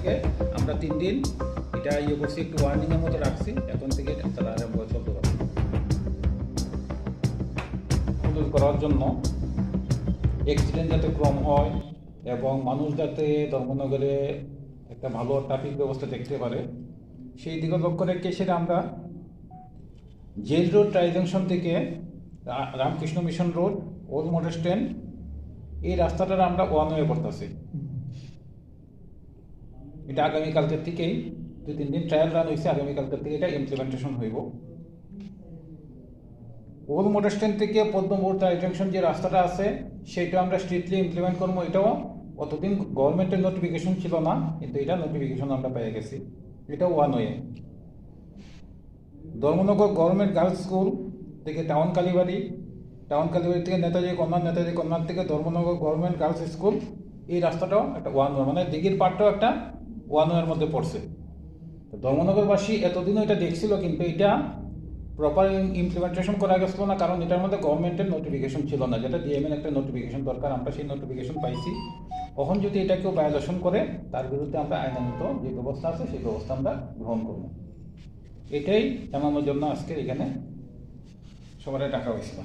থেকে আমরা তিন দিন এটা ইয়ে করছি, একটু ওয়ার্নিংয়ের মতো রাখছি, এখন থেকে তারা আরম্ভ চলতে পারবে করার জন্য অ্যাক্সিডেন্ট যাতে কম হয় এবং মানুষ যাতে ধর্মনগরে একটা ভালো ট্রাফিক ব্যবস্থা দেখতে পারে, সেই দিকে লক্ষ্য রেখে সেটা আমরা জেল রোড ট্রাই জাংশন থেকে Ramakrishna mission road old motor stand এই রাস্তাটার আমরা ওয়ান ওয়ে করতেছি এটা আগামীকালকের থেকেই দুই, তিন দিন ট্রায়াল রান হয়েছে আগামীকালকের থেকে এটা ইমপ্লিমেন্টেশন হইব। ওল্ড মোটর স্ট্যান্ড থেকে ট্রাই জাংশন যে রাস্তাটা আছে, সেটা আমরা স্ট্রিক্টলি ইমপ্লিমেন্ট করব। এটাও অতদিন গভর্নমেন্টের নোটিফিকেশন ছিল না, কিন্তু এটা নোটিফিকেশন আমরা পেয়ে গেছি। এটা one way Dharmanagar government girls school থেকে টাউন কালীবাড়ি টাউন কালীবাড়ি থেকে নেতাজি কন্যা, নেতাজি কন্যার থেকে ধর্মনগর গভর্নমেন্ট গার্লস স্কুল এই রাস্তাটাও একটা ওয়ান ওয়ে মানে দিঘির পাটটাও একটা ওয়ান ওয়ের মধ্যে পড়ছে। ধর্মনগরবাসী এতদিনও এটা দেখছিল, কিন্তু এটা প্রপার ইমপ্লিমেন্টেশন করা গেছিল না, কারণ এটার মধ্যে গভর্নমেন্টের নোটিফিকেশন ছিল না। যেটা ডিএমএন একটা নোটিফিকেশন দরকার, আমরা সেই নোটিফিকেশন পাইছি। তখন যদি এটা কেউ ভায়োলেশন করে, তার বিরুদ্ধে আমরা আইনানুত যে ব্যবস্থা আছে, সেই ব্যবস্থা আমরা গ্রহণ করব। এটাই জানানোর জন্য আজকে এখানে সবাই ডাকা হয়েছিল।